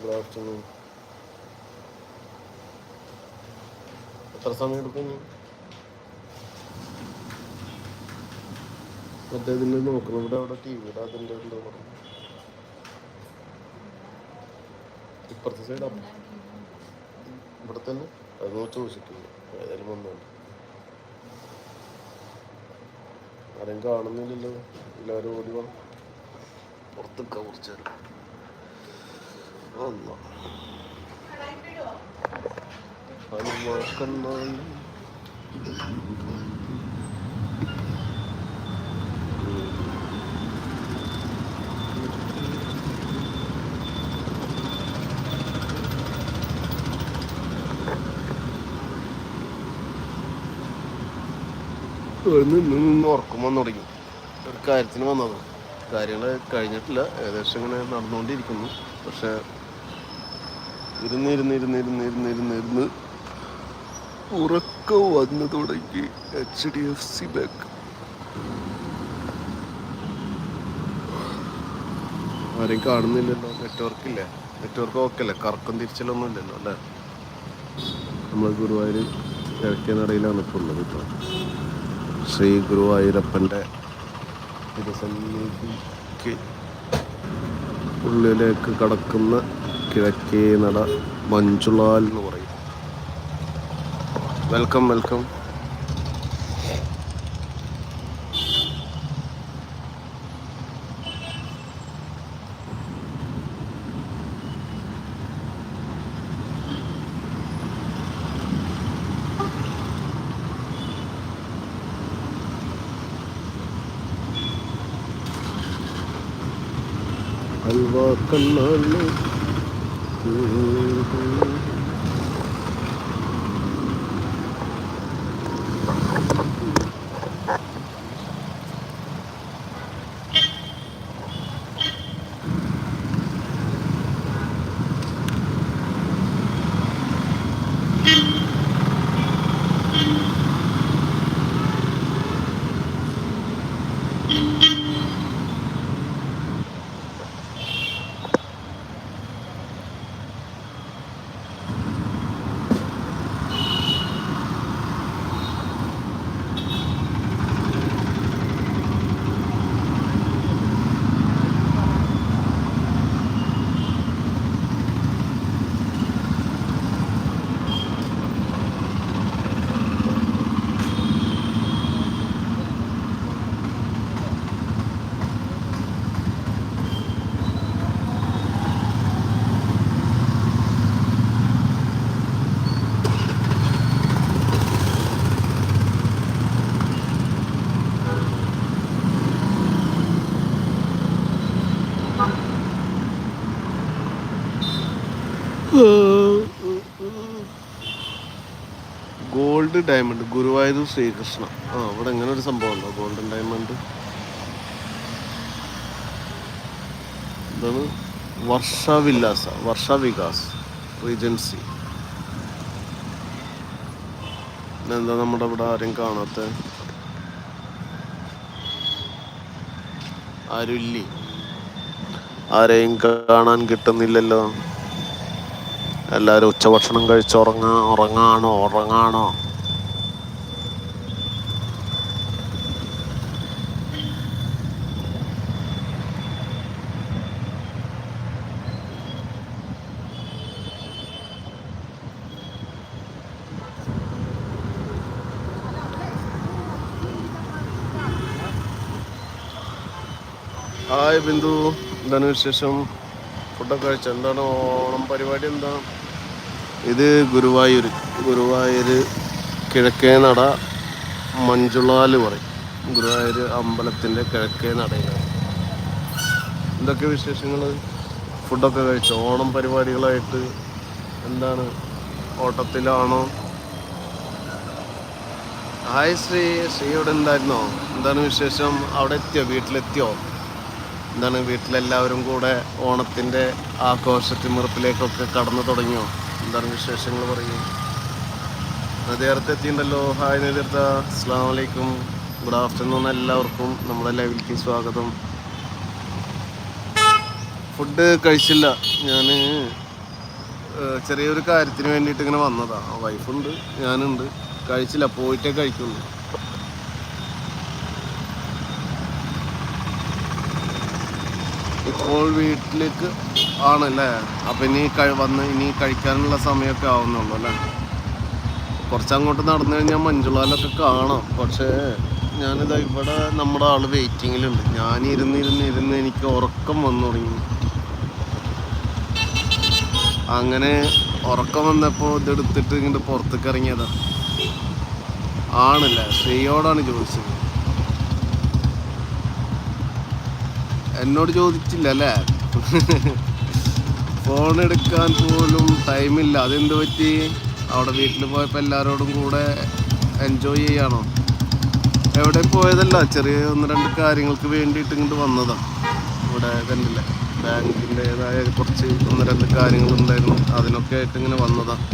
Good afternoon എത്ര സമയം എടുക്കും ഇനി? മറ്റേ ഇതിന്റെ നോക്കണം. ഇവിടെ അവിടെ ടി വിയുടെ അതിന്റെ ഉണ്ടോ പറഞ്ഞു ഇപ്പുറത്തെ സൈഡ് ഇവിടെ തന്നെ അത് നോക്കി ചോദിച്ചിട്ടില്ല. ഏതായാലും വന്നുണ്ട്. ആരെയും കാണുന്നില്ലല്ലോ. എല്ലാവരും ഓടി വന്നു പുറത്തൊക്കെ കുറച്ച് ഉറക്കം വന്നു തുടങ്ങി. ഒരു കാര്യത്തിന് വന്നത്. കാര്യങ്ങൾ കഴിഞ്ഞിട്ടില്ല. ഏകദേശം ഇങ്ങനെ നടന്നുകൊണ്ടിരിക്കുന്നു. പക്ഷെ ഇരുന്ന് ഇരുന്ന് ഇരുന്ന് ഇരുന്ന് ഇരുന്ന് ഇരുന്ന് ഇരുന്ന് ഉറക്കം വന്നു തുടങ്ങി. H D F C bank ആരെയും കാണുന്നില്ലല്ലോ. നെറ്റ്വർക്ക് ഇല്ലേ? നെറ്റ്വർക്ക് ഓക്കെ അല്ലേ? കറക്കം തിരിച്ചലൊന്നും ഇല്ലല്ലോ അല്ലേ? നമ്മൾ ഗുരുവായൂർ കിഴക്കേ നടയിലാണ് ഇപ്പോൾ ഉള്ളത് ഇപ്പോൾ ശ്രീ ഗുരുവായൂരപ്പന്റെ തിരുസന്നിധിക്ക് ഉള്ളിലേക്ക് കടക്കുന്ന കിഴക്കേ നട മഞ്ചുളാൽ എന്ന് പറയും. Welcome welcome. Halwa Thank you. Guruvayur Sreekrishna. ആ ഇവിടെ ഇങ്ങനെ ഒരു സംഭവം ഉണ്ടോ. ഗോൾഡൻ ഡയമണ്ട് എന്താണ്? വർഷ വില്ലാസ വർഷ വികാസ് റീജൻസി. എന്താ നമ്മുടെ ഇവിടെ ആരും കാണാത്ത? ആരുല്ലി ആരെയും കാണാൻ കിട്ടുന്നില്ലല്ലോ. എല്ലാവരും ഉച്ചഭക്ഷണം കഴിച്ച് ഉറങ്ങാ ഉറങ്ങാണോ ഉറങ്ങാണോ? ഹായ് ബിന്ദു. എന്താണ് വിശേഷം? ഫുഡൊക്കെ കഴിച്ച? എന്താണ് ഓണം പരിപാടി? എന്താ? ഇത് ഗുരുവായൂർ ഗുരുവായൂർ കിഴക്കേ നട മഞ്ജുളാൽ പറയും. ഗുരുവായൂർ അമ്പലത്തിന്റെ കിഴക്കേ നടയിലാണ്. എന്തൊക്കെ വിശേഷങ്ങൾ ഫുഡൊക്കെ കഴിച്ചോ? ഓണം പരിപാടികളായിട്ട് എന്താണ്? ഓട്ടത്തിലാണോ? ഹായ് ശ്രീ. ശ്രീ ഇവിടെ ഉണ്ടായിരുന്നോ? എന്താണ് വിശേഷം? അവിടെ എത്തിയോ? വീട്ടിലെത്തിയോ? എന്താണ് വീട്ടിലെല്ലാവരും കൂടെ ഓണത്തിന്റെ ആഘോഷത്തിമുറപ്പിലേക്കൊക്കെ കടന്നു തുടങ്ങിയോ? എന്താണ് വിശേഷങ്ങൾ പറയൂ നദിയർത്ത് എത്തിയിട്ടുണ്ടല്ലോ ഹായ് നദിയർത്ത അസ്സാം വലൈക്കും ഗുഡ് ആഫ്റ്റർനൂൺ എല്ലാവർക്കും. നമ്മുടെ ലൈവിലേക്ക് സ്വാഗതം. ഫുഡ് കഴിച്ചില്ല. ഞാൻ ചെറിയൊരു കാര്യത്തിന് വേണ്ടിയിട്ട് ഇങ്ങനെ വന്നതാണ് വൈഫുണ്ട് ഞാനുണ്ട്. കഴിച്ചില്ല. പോയിട്ടേ കഴിക്കുള്ളൂ. ഇപ്പോൾ വീട്ടിലേക്ക് ആണല്ലേ? അപ്പം ഇനി വന്ന് ഇനി കഴിക്കാനുള്ള സമയമൊക്കെ ആവുന്നുള്ളൂ അല്ലേ? കുറച്ചങ്ങോട്ട് നടന്നു കഴിഞ്ഞാൽ മഞ്ജുളാലൊക്കെ കാണാം. പക്ഷേ ഞാനിത് ഇവിടെ നമ്മുടെ ആൾ വെയിറ്റിങ്ങിലുണ്ട്. ഞാൻ ഇരുന്ന് ഇരുന്ന് ഇരുന്ന് എനിക്ക് ഉറക്കം വന്നു തുടങ്ങി. അങ്ങനെ ഉറക്കം വന്നപ്പോൾ ഇതെടുത്തിട്ട് ഇങ്ങോട്ട് പുറത്തേക്ക് ഇറങ്ങിയതാണ് ആണല്ലേ? ശ്രീയോടാണ് ചോദിച്ചത്. എന്നോട് ചോദിച്ചില്ല അല്ലേ ഫോൺ എടുക്കാൻ പോലും ടൈമില്ല അതെന്ത് പറ്റി? അവിടെ വീട്ടിൽ പോയപ്പോൾ എല്ലാവരോടും കൂടെ എൻജോയ് ചെയ്യാണോ? എവിടെ പോയതല്ല ചെറിയ ഒന്ന് രണ്ട് കാര്യങ്ങൾക്ക് വേണ്ടിയിട്ട് ഇങ്ങോട്ട് വന്നതാണ് ഇവിടെ കണ്ടില്ല ബാങ്കിന്റെതായ കുറച്ച് ഒന്ന് രണ്ട് കാര്യങ്ങളുണ്ടായിരുന്നു. അതിനൊക്കെ ആയിട്ട് ഇങ്ങനെ വന്നതാണ്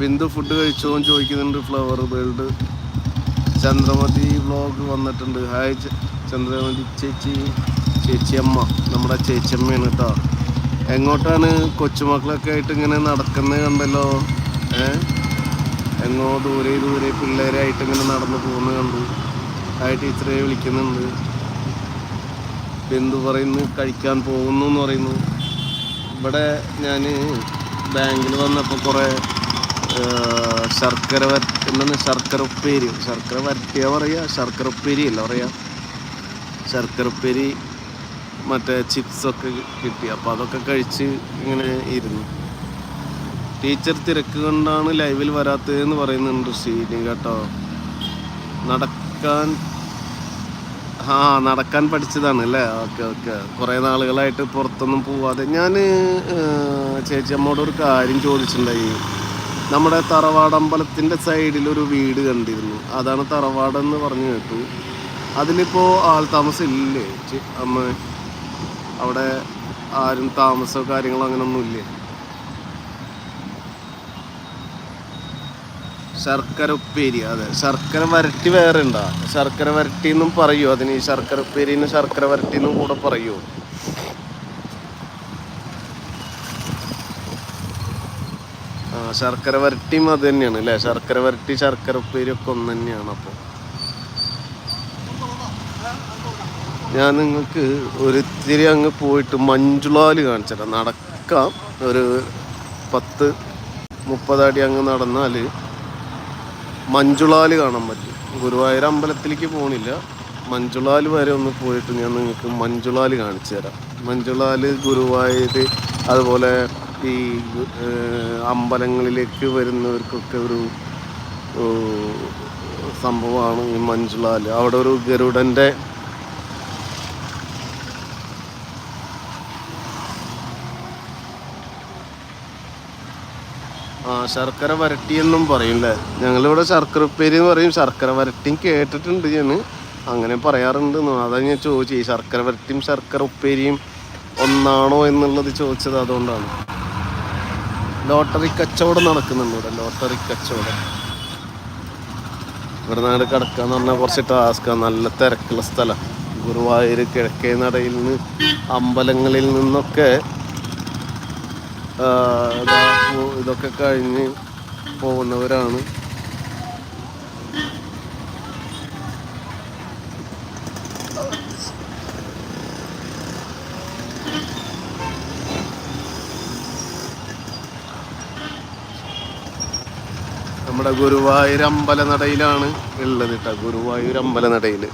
ബിന്ദു ഫുഡ് കഴിച്ചോന്ന് ചോദിക്കുന്നുണ്ട് ഫ്ലവർ വേൾഡ് ചന്ദ്രമതി വ്ലോഗ് വന്നിട്ടുണ്ട്. ഹായ് ചന്ദ്രമതി ചേച്ചി ചേച്ചിയമ്മ നമ്മുടെ ചേച്ചിയമ്മയാണ് കേട്ടോ എങ്ങോട്ടാണ് കൊച്ചുമക്കളൊക്കെ ആയിട്ട് ഇങ്ങനെ നടക്കുന്നത് കണ്ടല്ലോ? ഏ? എങ്ങോ ദൂരെ ദൂരെ പിള്ളേരായിട്ട് ഇങ്ങനെ നടന്നു പോകുന്നത് കണ്ടു. ആയിട്ട് ടീച്ചറെ വിളിക്കുന്നുണ്ട്. ബന്ധു പറയുന്നു കഴിക്കാൻ പോകുന്നു എന്ന് പറയുന്നു. ഇവിടെ ഞാൻ ബാങ്കിൽ വന്നപ്പോൾ കുറേ ശർക്കര വര ശർക്കര ഉപ്പേരി ശർക്കര വരട്ടിയ പറയുക ശർക്കര ഉപ്പേരി അല്ല പറയുക ശർക്കര ഉപ്പേരി മറ്റേ ചിപ്സൊക്കെ കിട്ടി. അപ്പോൾ അതൊക്കെ കഴിച്ച് ഇങ്ങനെ ഇരുന്നു. ടീച്ചർ തിരക്ക് കൊണ്ടാണ് ലൈവിൽ വരാത്തതെന്ന് പറയുന്നുണ്ട് ശ്രീനി കേട്ടോ. നടക്കാൻ ആ നടക്കാൻ പഠിച്ചതാണ് അല്ലേ? Okay okay. കുറേ നാളുകളായിട്ട് പുറത്തൊന്നും പോവാതെ. ഞാൻ ചേച്ചി അമ്മോടൊരു കാര്യം ചോദിച്ചിട്ടുണ്ടായി. നമ്മുടെ തറവാട് അമ്പലത്തിന്റെ സൈഡിൽ ഒരു വീട് കണ്ടിരുന്നു. അതാണ് തറവാടെന്ന് പറഞ്ഞു കേട്ടു. അതിലിപ്പോൾ ആൾ താമസം ഇല്ലേ അമ്മ അവിടെ ആരും താമസമോ കാര്യങ്ങളോ അങ്ങനെയൊന്നും ഇല്ലേ ശർക്കര ഉപ്പേരി അതെ. ശർക്കര വരട്ടി വേറെ ഉണ്ടാ? ശർക്കര വരട്ടി എന്നും പറയൂ. അതിന് ശർക്കര ഉപ്പേരിന് ശർക്കര വരട്ടി എന്നും കൂടെ പറയൂ. ശർക്കര വരട്ടിയും അത് തന്നെയാണ് അല്ലേ? ശർക്കര വരട്ടി ശർക്കര ഉപ്പേരി ഒക്കെ ഒന്ന് തന്നെയാണ് അപ്പോൾ. ഞാൻ നിങ്ങൾക്ക് ഒരിത്തിരി അങ്ങ് പോയിട്ട് മഞ്ജുളാൽ കാണിച്ചിട്ടാ നടക്കാം. ഒരു പത്ത് മുപ്പതടി അങ്ങ് നടന്നാൽ മഞ്ജുളാൽ കാണാൻ പറ്റും. ഗുരുവായൂർ അമ്പലത്തിലേക്ക് പോണില്ല. മഞ്ജുളാൽ വരെ ഒന്ന് പോയിട്ട് ഞാൻ നിങ്ങൾക്ക് മഞ്ജുളാൽ കാണിച്ചു തരാം മഞ്ജുളാൽ ഗുരുവായൂർ അതുപോലെ ഈ അമ്പലങ്ങളിലേക്ക് വരുന്നവർക്കൊക്കെ ഒരു സംഭവമാണ് ഈ മഞ്ജുളാൽ. അവിടെ ഒരു ഗരുഡന്റെ ആ ശർക്കര വരട്ടി എന്നും പറയും അല്ലേ ഞങ്ങളിവിടെ ശർക്കര ഉപ്പേരി എന്ന് പറയും. ശർക്കര വരട്ടിയും കേട്ടിട്ടുണ്ട് ഞാൻ അങ്ങനെ പറയാറുണ്ട്. അതാ ഞാൻ ചോദിച്ചു ഈ ശർക്കര വരട്ടിയും ശർക്കര ഉപ്പേരിയും ഒന്നാണോ എന്നുള്ളത് ചോദിച്ചത് അതുകൊണ്ടാണ്. ലോട്ടറി കച്ചവടം നടക്കുന്നുണ്ട് ഇവിടെ ലോട്ടറി കച്ചവടം. ഇവിടെ നാട് കിടക്കാന്ന് പറഞ്ഞാൽ കുറച്ച് ടാസ്ക്കാണ് നല്ല തിരക്കുള്ള സ്ഥലം. ഗുരുവായൂർ കിഴക്കേ നടയിൽ നിന്ന് അമ്പലങ്ങളിൽ നിന്നൊക്കെ ഇതൊക്കെ കഴിഞ്ഞ് പോകുന്നവരാണ്. നമ്മുടെ ഗുരുവായൂർ അമ്പലനടയിലാണ് ഉള്ളത് കേട്ടോ ഗുരുവായൂർ അമ്പലനടയിൽ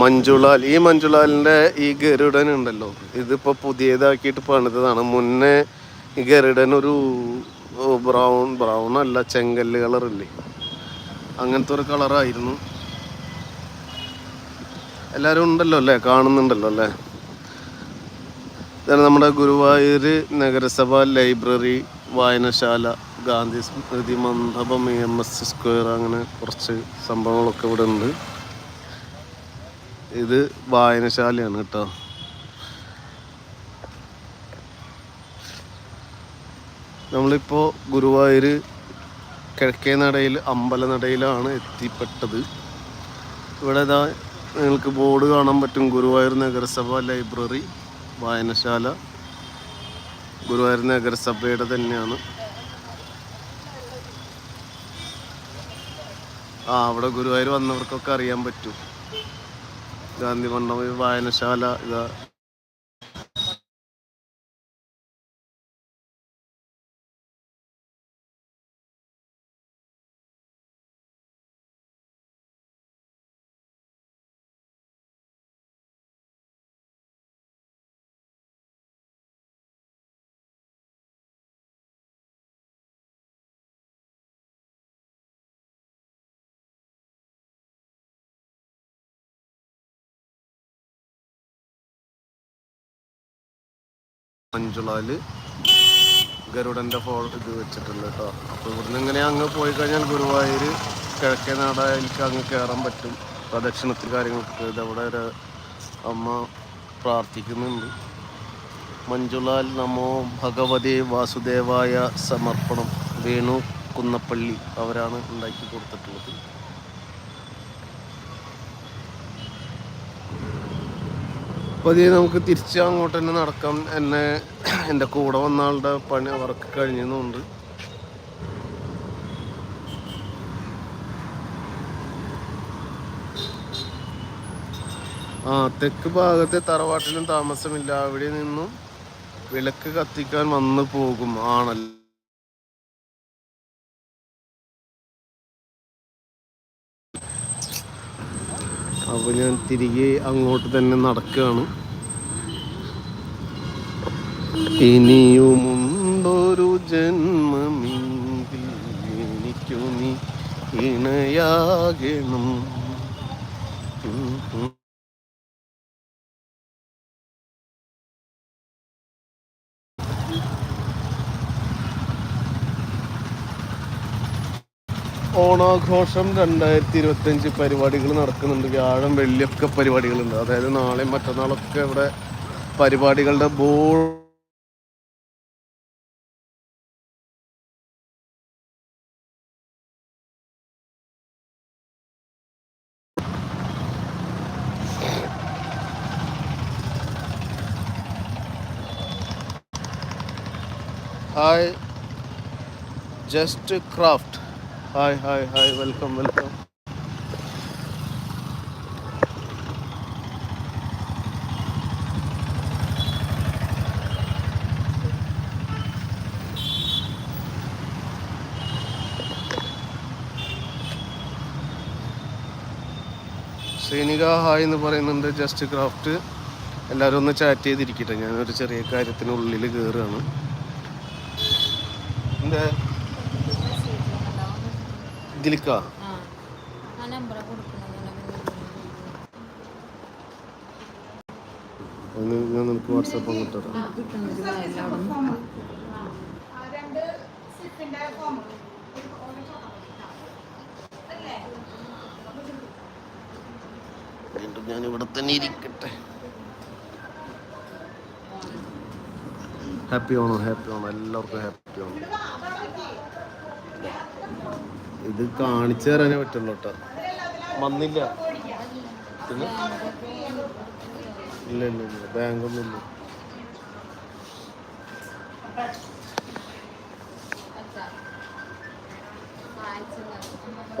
മഞ്ജുളാൽ ഈ മഞ്ജുളാലിന്റെ ഈ ഗരുഡൻ ഉണ്ടല്ലോ ഇതിപ്പോൾ പുതിയതാക്കിയിട്ട് പണിതതാണ്. മുന്നേ ഈ ഗരുഡൻ ഒരു ബ്രൗൺ ബ്രൗൺ അല്ല ചെങ്കല്ല് കളറില്ലേ അങ്ങനത്തെ ഒരു കളറായിരുന്നു എല്ലാവരും ഉണ്ടല്ലോ അല്ലേ? കാണുന്നുണ്ടല്ലോ അല്ലേ? ഇതാണ് നമ്മുടെ ഗുരുവായൂർ നഗരസഭ ലൈബ്രറി വായനശാല ഗാന്ധി സ്മൃതി മണ്ഡപം ഇ എം എസ് സ്ക്വയർ അങ്ങനെ കുറച്ച് സംഭവങ്ങളൊക്കെ ഇവിടെ ഉണ്ട്. ഇത് വായനശാലയാണ് കേട്ടോ. നമ്മളിപ്പോൾ ഗുരുവായൂർ കിഴക്കേ നടയിൽ അമ്പലനടയിലാണ് എത്തിപ്പെട്ടത്. ഇവിടെ ഇതാ നിങ്ങൾക്ക് ബോർഡ് കാണാൻ പറ്റും. ഗുരുവായൂർ നഗരസഭ ലൈബ്രറി വായനശാല. ഗുരുവായൂർ നഗരസഭയുടെ തന്നെയാണ്. ആ അവിടെ ഗുരുവായൂർ വന്നവർക്കൊക്കെ അറിയാൻ പറ്റും. ഗാന്ധി മണ്ഡപം വായനശാല ഇതാ മഞ്ജുളാൽ ഗരുഡന്റെ ഫോൾ ഇത് വെച്ചിട്ടുണ്ട് കേട്ടോ. അപ്പൊ ഇവിടുന്ന് ഇങ്ങനെ അങ്ങ് പോയി കഴിഞ്ഞാൽ ഗുരുവായൂർ കിഴക്കേ നാടായാലും അങ്ങ് കയറാൻ പറ്റും. പ്രദക്ഷിണത്തിൽ കാര്യങ്ങൾക്ക് ഇതവിടെ ഒരു അമ്മ പ്രാർത്ഥിക്കുന്നുണ്ട്. മഞ്ജുളാൽ നമോ ഭഗവതി വാസുദേവായ സമർപ്പണം. വേണു കുന്നപ്പള്ളി അവരാണ് ഉണ്ടാക്കി കൊടുത്തിട്ടുള്ളത്. പതിയെ നമുക്ക് തിരിച്ച് അങ്ങോട്ട് തന്നെ നടക്കാം എന്നെ എന്റെ കൂടെ വന്ന ആളുടെ പണി വർക്ക് കഴിഞ്ഞുണ്ട് ആ തെക്ക് ഭാഗത്തെ തറവാട്ടിലും താമസമില്ല. അവിടെ നിന്നും വിളക്ക് കത്തിക്കാൻ വന്നു പോകും ആണല്ലോ. അപ്പോൾ ഞാൻ തിരികെ അങ്ങോട്ട് തന്നെ നടക്കുകയാണ് ഇനിയുമുണ്ടൊരു ജന്മമെങ്കിൽ എനിക്കു നീ ഇണയാകണം. ഓണാഘോഷം രണ്ടായിരത്തി ഇരുപത്തഞ്ച് പരിപാടികൾ നടക്കുന്നുണ്ട്. വ്യാഴം വെള്ളിയൊക്കെ പരിപാടികളുണ്ട്. അതായത് നാളെയും മറ്റന്നാളൊക്കെ ഇവിടെ പരിപാടികളുടെ ball hi. Just craft. Hi hi hi welcome welcome Sainika hi എന്ന് പറയുന്നുണ്ട് ജസ്റ്റ് ക്രാഫ്റ്റ് എല്ലാവരും ഒന്ന് ചാറ്റ് ചെയ്തിരിക്കട്ടെ. ഞാനൊരു ചെറിയ കാര്യത്തിനുള്ളിൽ കയറുകയാണ് എന്താ? ഇതിലേക്കാ ഞാൻ നിനക്ക് വാട്സാപ്പ് അങ്ങോട്ട് വീണ്ടും ഞാൻ ഇവിടെ തന്നെ ഇരിക്കട്ടെ. Happy Onam happy Onam. എല്ലാവർക്കും ഹാപ്പി ഓണോ. ഇത് കാണിച്ചു തരാനേ പറ്റുള്ളൂ കേട്ടോ. വന്നില്ല. പിന്നെ? ഇല്ല ഇല്ല ഇല്ല. ബാങ്കൊന്നും ഇല്ല.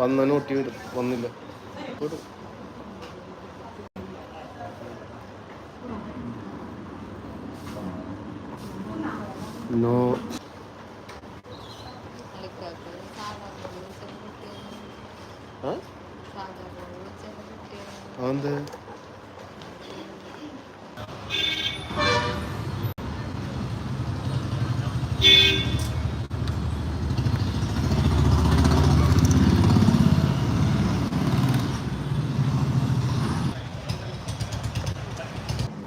വന്ന നോട്ടി വരും. വന്നില്ല. വരും നോ ആ അതെന്ത്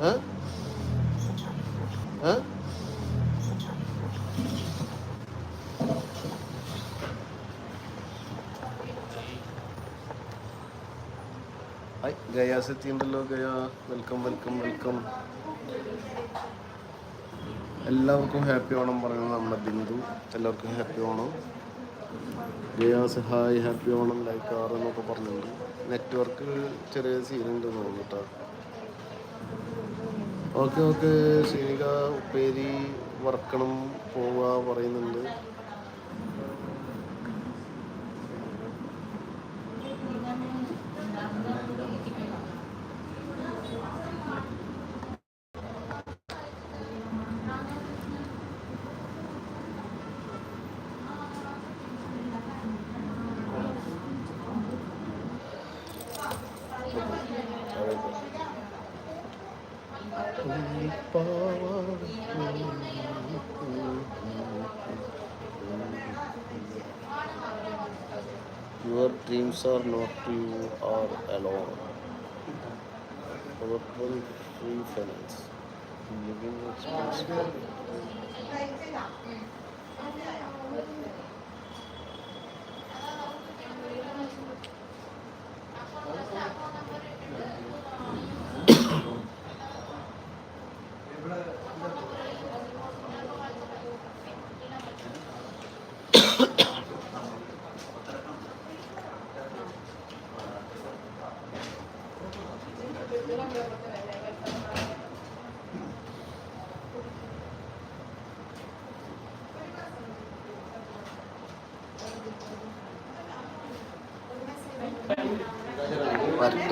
ഏ? ഏ? ഹായ് ഗയാസ് എത്തിയുണ്ടല്ലോ ഗയ വെൽക്കം വെൽക്കം വെൽക്കം എല്ലാവർക്കും ഹാപ്പി ഓണം പറയുന്നത് നമ്മുടെ ബിന്ദു. എല്ലാവർക്കും happy Onam Gayas hi happy Onam like ആറ് എന്നൊക്കെ പറഞ്ഞിട്ടുണ്ട്. നെറ്റ്വർക്ക് ചെറിയ സീനുണ്ട് തോന്നുന്നു ഓക്കെ ഓക്കെ ശ്രീനിക ഉപ്പേരി വർക്കണം പോവുക പറയുന്നുണ്ട്. answer not to you are alone. Probable free finance. Living expenses.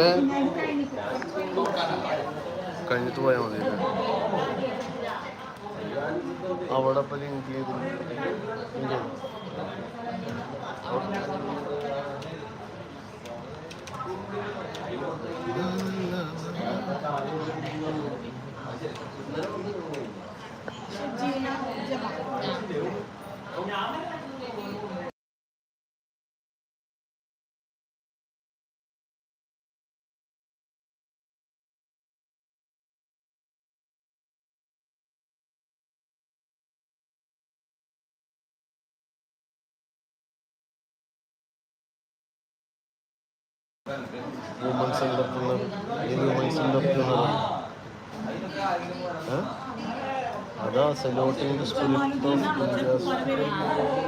വരട്ടെ കഴിഞ്ഞിട്ട് പോയാൽ മതി അവിടെ ഇപ്പം ലിങ്ക് ചെയ്ത് വുമൻസ് എന്റർപ്രണർ ഈ വുമൻസ് എന്റർപ്രണർ അതാ celebrating the spirit of India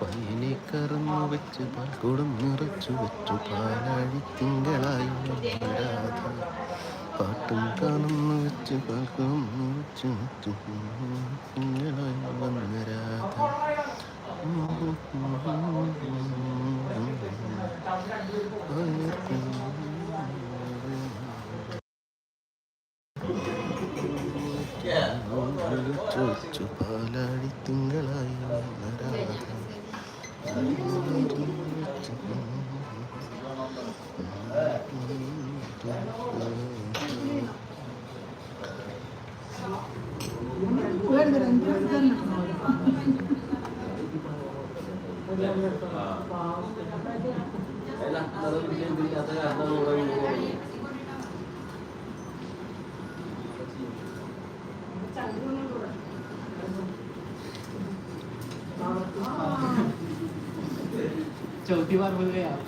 പയ്യനെ കറന്നു വെച്ച് പാൽക്കുടം നിറച്ചു വെച്ചു പാലാഴി തിങ്കളായി പാട്ടും കാണുന്നു വെച്ച് പാൽക്കുടം നിറച്ചു വെച്ചു തിങ്കളായി വന്ന രാധ ചോദിച്ചു പാലാടി തിങ്കളായി വന്ന चौथी बार बोल गए आप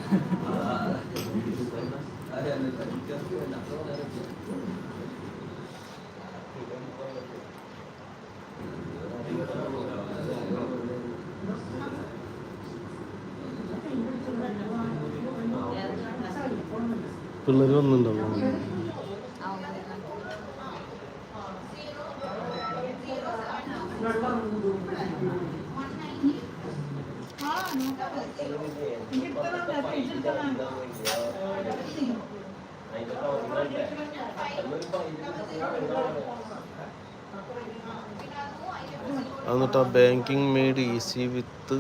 പിള്ളേർ വന്നിട്ടുണ്ടല്ലോ എന്നിട്ട് ആ banking made easy with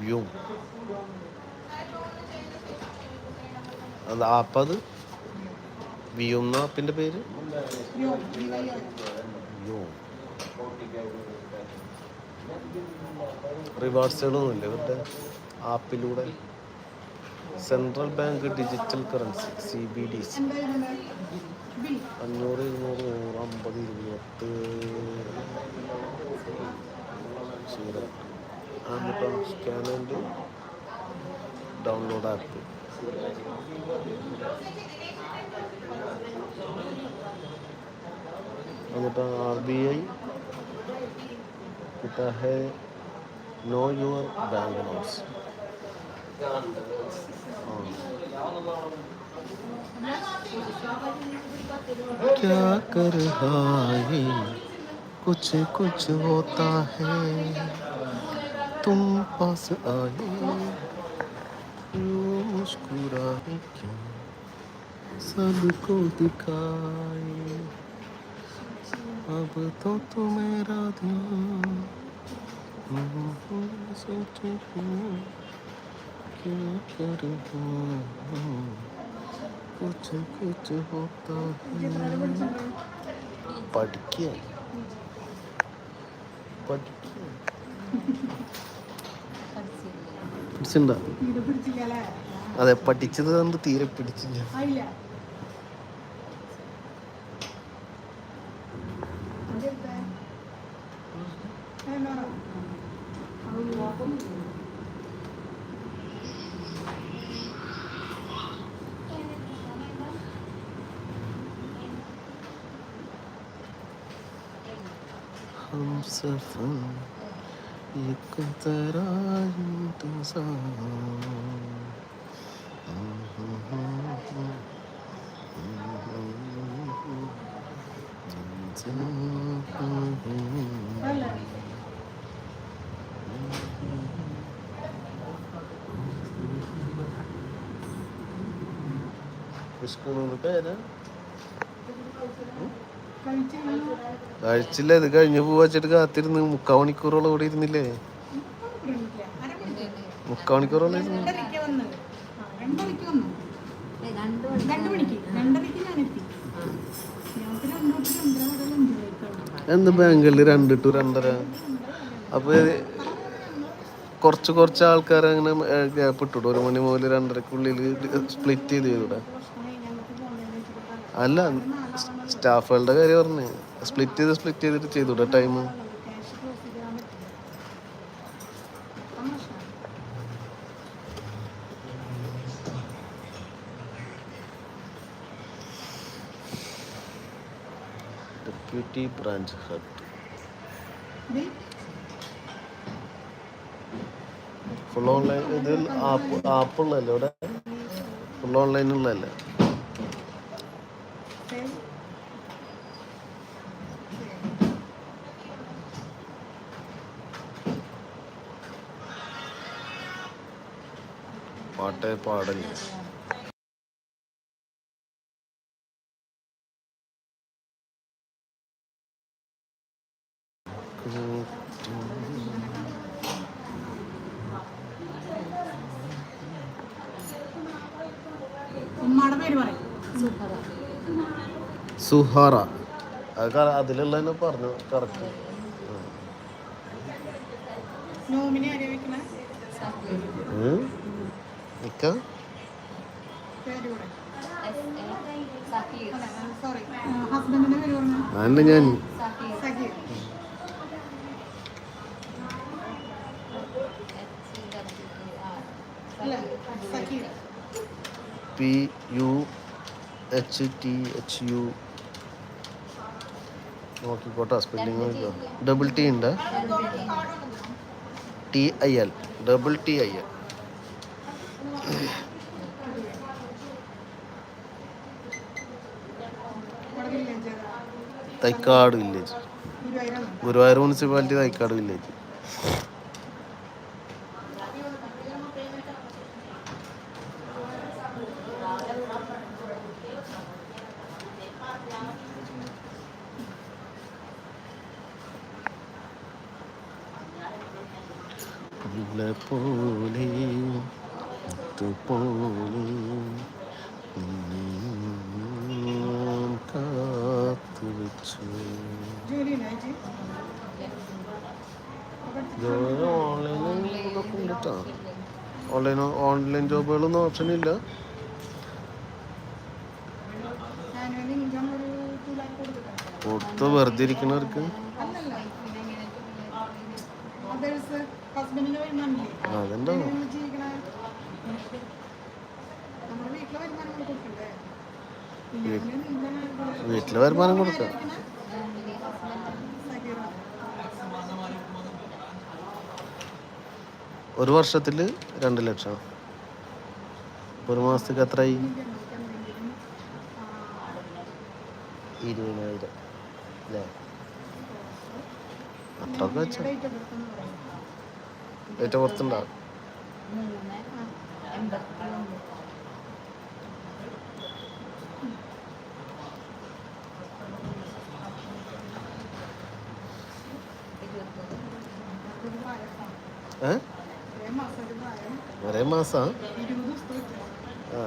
view അത് വ്യൂ എന്ന ആപ്പിന്റെ പേര്? റിവാർഡ്സുകളൊന്നുമില്ല ഇവരുടെ ആപ്പിലൂടെ central bank digital currency C B D C അഞ്ഞൂറ് ഇരുന്നൂറ് നൂറ് അമ്പത് ഇരുപത്ത് എന്നിട്ട്? സ്കാൻ ആൻഡ് ഡൗൺലോഡ് ആപ്പ് എന്നിട്ട്? ആർ ബി ഐ കിട്ടാ hey know your bank notes क्या कर हाय? कुछ कुछ होता है। तुम पास आए। यूँ मुस्कुराए? क्यों सबको दिखाए? अब तो तू मेरा ध्यान सोचे क्यों പഠിക്കുക പഠിക്കുക അതെ പഠിച്ചത് കണ്ട് തീരെ പിടിച്ചില്ല. canção e cantarás minha pé, né? കഴിച്ചില്ല ഇത് കഴിഞ്ഞ് പോവാച്ചിട്ട് കാത്തിരുന്ന്. മുക്കാ മണിക്കൂറോളം ഇവിടെ ഇരുന്നില്ലേ. മുക്കാ മണിക്കൂറോളം എന്ത് വന്നു. രണ്ട് ടു രണ്ടര. അപ്പൊ കുറച്ച് കുറച്ച് ആൾക്കാർ അങ്ങനെ ഗ്യാപ്പ് ഇട്ടു ഒരു മണി മുതൽ രണ്ടരക്കുള്ളിൽ സ്പ്ലിറ്റ് ചെയ്ത് ചെയ്തൂടെ? അല്ല സ്റ്റാഫുകളുടെ കാര്യം പറഞ്ഞു. സ്പ്ലിറ്റ് ചെയ്ത് സ്പ്ലിറ്റ് ചെയ്തിട്ട് ചെയ്തൂടെ time deputy branch head full online ഇതിൽ ആപ്പ് ആപ്പുള്ളല്ലേ ഇവിടെ? ഫുൾ ഓൺലൈൻ ഉള്ളതല്ലേ? Save. പാട്ടേ പാടല്ലേ ഉമ്മാടെ പേര് പറയും സുഹാറ. അത് അതിലുള്ള തന്നെ പറഞ്ഞു. കറക്റ്റ് അതന്നെ ഞാൻ. P U H T H U നോക്കിക്കോട്ടെ spelling double T ഉണ്ട്. T I L double T I L Thaikkad village Guruvayur municipality Thaikkad village ജോലി ഓൺലൈനിൽ ഓൺലൈൻ ഓൺലൈൻ ജോബുകളൊന്നും ഓപ്ഷൻ ഇല്ല. കൊടുത്ത് വെറുതെ ഇരിക്കുന്നവർക്ക് ഇൻകം വീട്ടിലെ വരുമാനം കൊടുക്കാം. ഒരു വർഷത്തിൽ രണ്ട് ലക്ഷം. ഒരു മാസത്തേക്ക് എത്രയായി ഇരുപതിനായിരം. അല്ലേ? അത്രയൊക്കെ വെച്ചാൽ ഏറ്റവും പുറത്തുണ്ടാവും ഏ ഒരേ മാസം ആ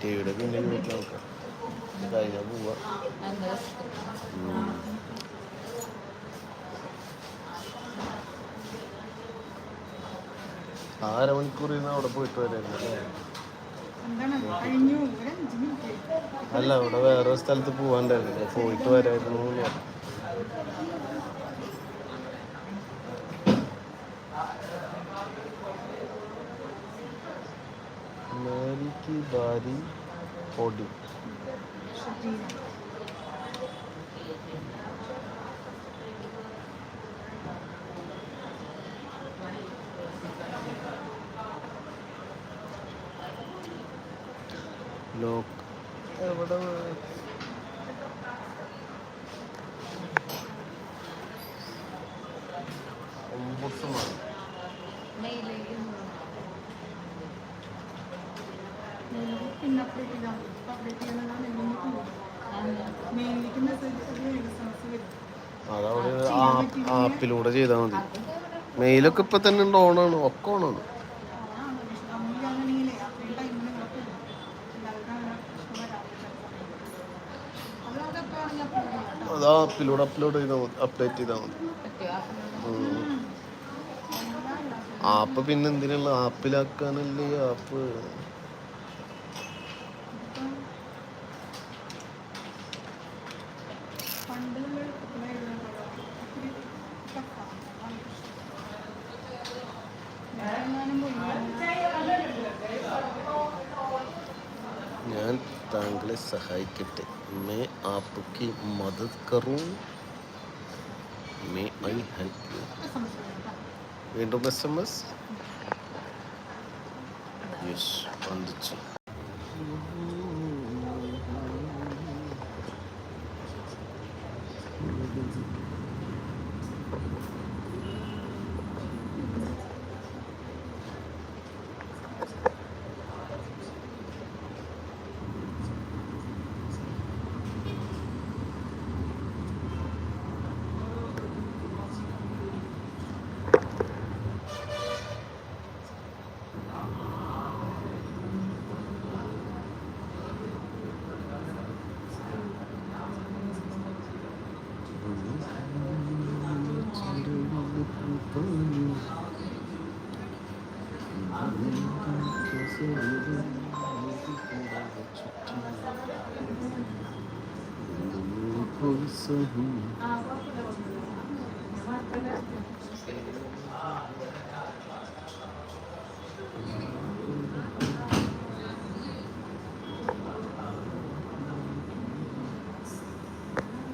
ടിവിയുടെ പിന്നെ വീട്ടിൽ നോക്കാം ഇത് കഴിഞ്ഞാൽ പോവാ ഉം. മണിക്കൂറിൽ നിന്ന് അവിടെ പോയിട്ട് വരായിരുന്നു അല്ലേ? അല്ല അവിടെ വേറെ സ്ഥലത്ത് പോവാണ്ടായിരുന്നു പോയിട്ട് വരായിരുന്നു മേരിക്ക് ബാരി ഓടി എസ് വരും അതവിടെ ആ- ആപ്പിലൂടെ ചെയ്താൽ മതി. മെയിലൊക്കെ ഇപ്പൊ തന്നെ ഉണ്ട്? ഓണാണ്. ഒക്കെ ഓണാണ് അതാണ് പക്ഷെ നമ്മളിലാണെങ്കിലേ അത്രയും ടൈമിന് ഇവിടെ പോകും എല്ലാവർക്കും അങ്ങനെ പ്രശ്നം വരാറില്ല അത് അതൊക്കെ ആണെങ്കിൽ അപ്ലോഡ് അത് ആപ്പിലൂടെ അപ്ലോഡ് ചെയ്താൽ മതി അപ്ഡേറ്റ് ചെയ്താൽ മതി. ആപ്പ് പിന്നെ എന്തിനുള്ള ആപ്പിലാക്കാനല്ലേ ആപ്പ്? ഞാൻ താങ്കളെ സഹായിക്കട്ടെ. മേ ആപ്ക്ക് മദത് കറൂ മേ ഐ ഹെൽപ്പ് യു സംശയം വീണ്ടും എസ് എം എസ് യെസ് വന്നിച്ചു ആ